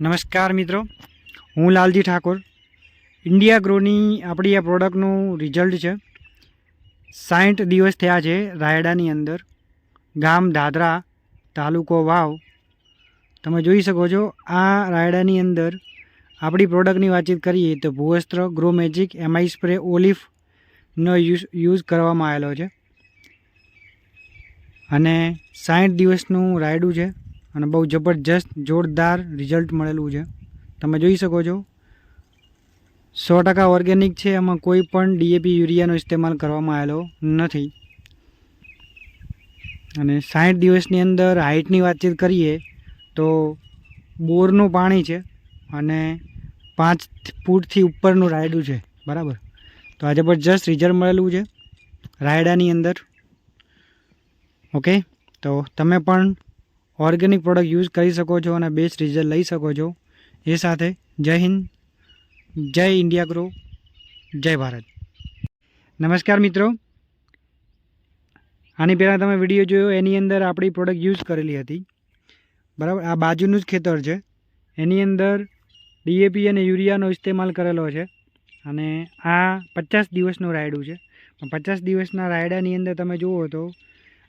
નમસ્કાર મિત્રો, હું લાલજી ઠાકોર. ઇન્ડિયા ગ્રોની આપણી આ પ્રોડક્ટનું રિઝલ્ટ છે. સાઠ દિવસ થયા છે રાયડાની અંદર. ગામ દાદરા તાલુકો વાવ. તમે જોઈ શકો છો, આ રાયડાની અંદર આપણી પ્રોડક્ટની વાતચીત કરીએ તો ભૂવસ્ત્ર, ગ્રો મેજિક, એમઆઈ સ્પ્રે ઓલિફનો યુઝ યુઝ કરવામાં આવેલો છે. અને સાઠ દિવસનું રાયડું છે. અને બહુ જબરજસ્ત, જોરદાર રિઝલ્ટ મળેલું છે. તમે જોઈ શકો છો. સો ટકા ઓર્ગેનિક છે, એમાં કોઈ પણ ડીએપી યુરિયાનો ઇસ્તેમાલ કરવામાં આવેલો નથી. અને સાઠ દિવસની અંદર હાઇટની વાતચીત કરીએ તો બોરનું પાણી છે અને પાંચ ફૂટથી ઉપરનું રાયડું છે, બરાબર? તો આ જબરજસ્ત રિઝલ્ટ મળેલું છે રાયડાની અંદર. ઓકે? તો તમે પણ ઓર્ગેનિક પ્રોડક્ટ યુઝ કરી શકો છો અને બેસ્ટ રિઝલ્ટ લઈ શકો છો. એ સાથે જય હિન્દ, જય ઇન્ડિયા ગ્રો, જય ભારત. નમસ્કાર મિત્રો. આની પહેલાં તમે વીડિયો જોયો, એની અંદર આપણી પ્રોડક્ટ યુઝ કરેલી હતી. બરાબર? આ બાજુનું જ ખેતર છે. એની અંદર ડીએપી અને યુરિયાનો ઇસ્તેમાલ કરેલો છે. અને આ પચાસ દિવસનું રાયડું છે. પચાસ દિવસના રાયડાની અંદર તમે જુઓ તો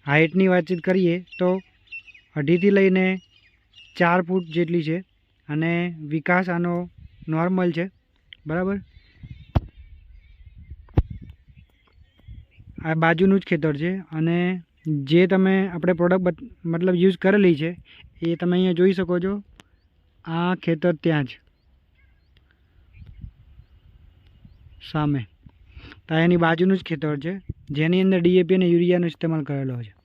હાઇટની વાતચીત કરીએ તો અઢીથી લઈને ચાર ફૂટ જેટલી છે અને વિકાસ આનો નોર્મલ છે. બરાબર? આ બાજુનું જ ખેતર છે અને જે તમે આપણે પ્રોડક્ટ મતલબ યુઝ કરેલી છે એ તમે અહીંયા જોઈ શકો છો. આ ખેતર ત્યાં જ. સામે. તો એની બાજુનું જ ખેતર છે. જેની અંદર ડીએપી અને યુરિયાનો ઇસ્તેમાલ કરેલો છે.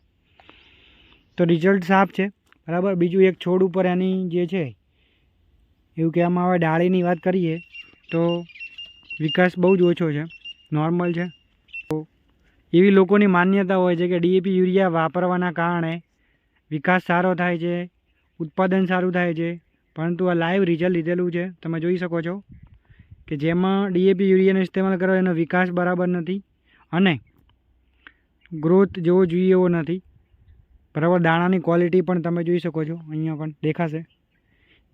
તો રિઝલ્ટ સાફ છે. બરાબર? બીજું એક છોડ ઉપર એની જે છે, એવું કહેવામાં આવે, ડાળીની વાત કરીએ, તો વિકાસ બહુ જ ઓછો છે. નોર્મલ છે. તો એવી લોકોની માન્યતા હોય છે કે ડીએપી યુરિયા વાપરવાના કારણે વિકાસ સારો થાય છે, ઉત્પાદન સારું થાય છે, પરંતુ આ લાઈવ રિઝલ્ટ લીધેલું છે. તમે જોઈ શકો છો કે જેમાં ડીએપી યુરિયાનો ઇસ્તેમાલ કરો એનો વિકાસ બરાબર નથી અને ગ્રોથ જેવો જોઈએ એવો નથી. બરાબર? દાણાની ક્વોલિટી પણ તમે જોઈ શકો છો. અહીંયા પણ દેખાશે.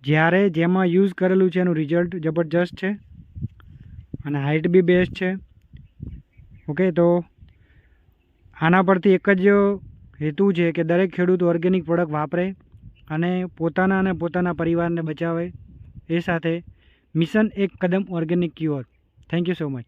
જ્યારે જેમાં યુઝ કરેલું છે એનું રિઝલ્ટ જબરજસ્ત છે. અને હાઇટ બી બેસ્ટ છે. ઓકે તો આના પરથી એક જ હેતુ છે કે દરેક ખેડૂત ઓર્ગેનિક પ્રોડક્ટ વાપરે અને પોતાના અને પોતાના પરિવારને બચાવે. એ સાથે મિશન એક કદમ organic cure thank you so much